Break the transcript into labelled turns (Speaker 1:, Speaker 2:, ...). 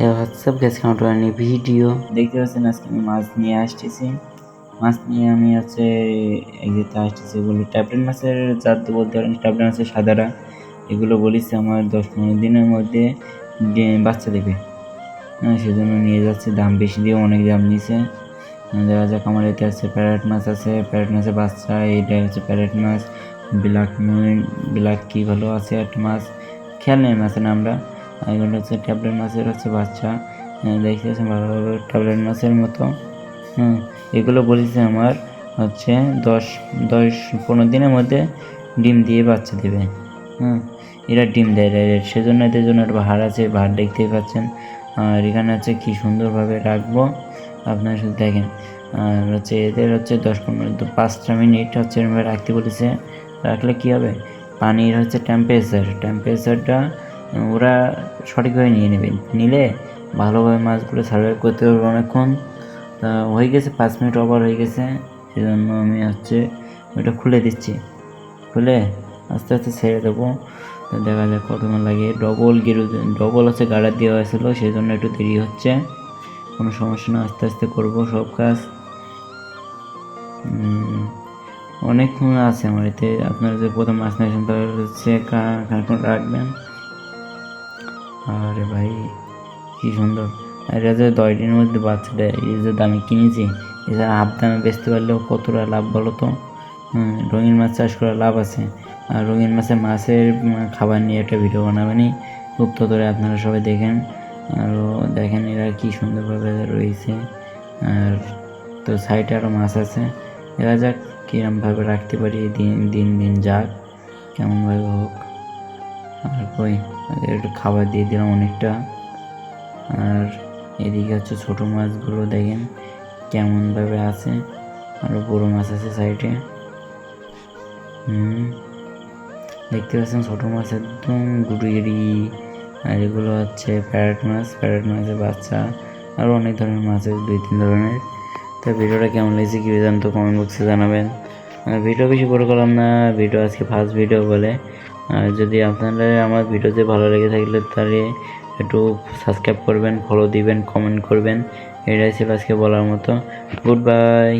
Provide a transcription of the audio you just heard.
Speaker 1: WhatsApp gas counter নিয়ে video দেখতে পাচ্ছেন আজকে আমি মাছ নিয়ে আসতেছি। মাছ নিয়ে আমি হচ্ছে এগিয়ে আসতেছি এগুলো ট্যাবলেট মাছের জাত বলতে পারেন ট্যাবলেট মাছের সাদারা। এগুলো বলেছে আমার দশ পনেরো দিনের মধ্যে বাচ্চা দেবে। হ্যাঁ সেজন্য নিয়ে যাচ্ছে, দাম বেশি দিয়ে অনেক দাম নিছে। দেখা যাক আমার এতে আছে প্যারেট মাছ আছে, প্যারেট মাছের বাচ্চা এইটা হচ্ছে প্যারেট মাছ, ব্ল্যাক মুন, ব্ল্যাক কি ভালো আছে একটা মাছ। খেয়াল নেই মাছের নামটা। এগুলো হচ্ছে ট্যাবলেট মাছের হচ্ছে বাচ্চা। হ্যাঁ, দেখতে পাচ্ছেন ভালোভাবে ট্যাবলেট মাছের মতো। হুম এগুলো বলেছে আমার হচ্ছে দশ দশ পনেরো দিনের মধ্যে ডিম দিয়ে বাচ্চা দেবে। হুম এরা ডিম দেয় ডাইরেক্ট সেজন্য এদের জন্য একটা ভাড় আছে ভাড় দেখতেই পাচ্ছেন। আর এখানে হচ্ছে কি সুন্দরভাবে রাখব। আপনারা শুধু দেখেন আর হচ্ছে এদের হচ্ছে দশ পনেরো পাঁচটা মিনিট হচ্ছে রাখতে বলেছে। রাখলে কি হবে? পানির হচ্ছে টেম্পারেচার টেম্পারেচারটা ওরা সঠিকভাবে নিয়ে নেবে। নিলে ভালোভাবে মাছগুলো সার্ভাইভ করতে পারবে অনেকক্ষণ। তা হয়ে গেছে, পাঁচ মিনিট ওভার হয়ে গেছে। সেজন্য আমি হচ্ছে ওটা খুলে দিচ্ছি। খুলে আস্তে আস্তে ছেড়ে দেবো। দেখা যাক কতক্ষণ লাগে। ডবল গেরু ডবল হচ্ছে গাড়া দেওয়া হয়েছিল সেই জন্য একটু দেরি হচ্ছে। কোনো সমস্যা না, আস্তে আস্তে করব সব কাজ। অনেকক্ষণ আছে আমার এতে। আপনারা যে প্রথম মাছ নিয়েছেন তাহলে হচ্ছে রাখবেন। আরে ভাই, কি সুন্দর। আর এটা যে দশ দিনের মধ্যে বাচ্চা দেয় এই যে দামে কিনেছি এছাড়া হাফ দামে বেচতে পারলেও কতটা লাভ বলো তো? রঙিন মাছ চাষ করার লাভ আছে। আর রঙিন মাছের মাছের খাবার নিয়ে একটা ভিডিও বানাবেনি। গুপ্ত ধরে আপনারা সবাই দেখেন। আরও দেখেন এরা কি সুন্দরভাবে রয়েছে। আর তো সাইডে আরও মাছ আছে। এরা যাক, কীরমভাবে রাখতে পারি দিন দিন দিন যাক, কেমনভাবে হোক। আর কই? একটু খাবার দিয়ে দিলাম অনেকটা। আর এদিকে হচ্ছে ছোটো মাছগুলো দেখেন কেমনভাবে আছে। আরও বড়ো মাছ আছে সাইডে হুম, দেখতে পাচ্ছেন ছোটো মাছ একদম গুড়িগিরি আর এগুলো হচ্ছে প্যারেট মাছ, প্যারেট মাছের বাচ্চা। আরও অনেক ধরনের মাছ আছে, দুই, তিন ধরনের। তা ভিডিওটা কেমন লেগেছে কি জানতো কমেন্ট বক্সে জানাবেন। আর ভিডিও বেশি বড় করলাম না, ভিডিও আজকে ফার্স্ট ভিডিও বলে। আর যদি আপনারা আমার ভিডিওতে ভালো লেগে থাকলে তাহলে একটু সাবস্ক্রাইব করবেন ফলো দিবেন কমেন্ট করবেন। এটাই ছিল আজকে বলার মতো। Good bye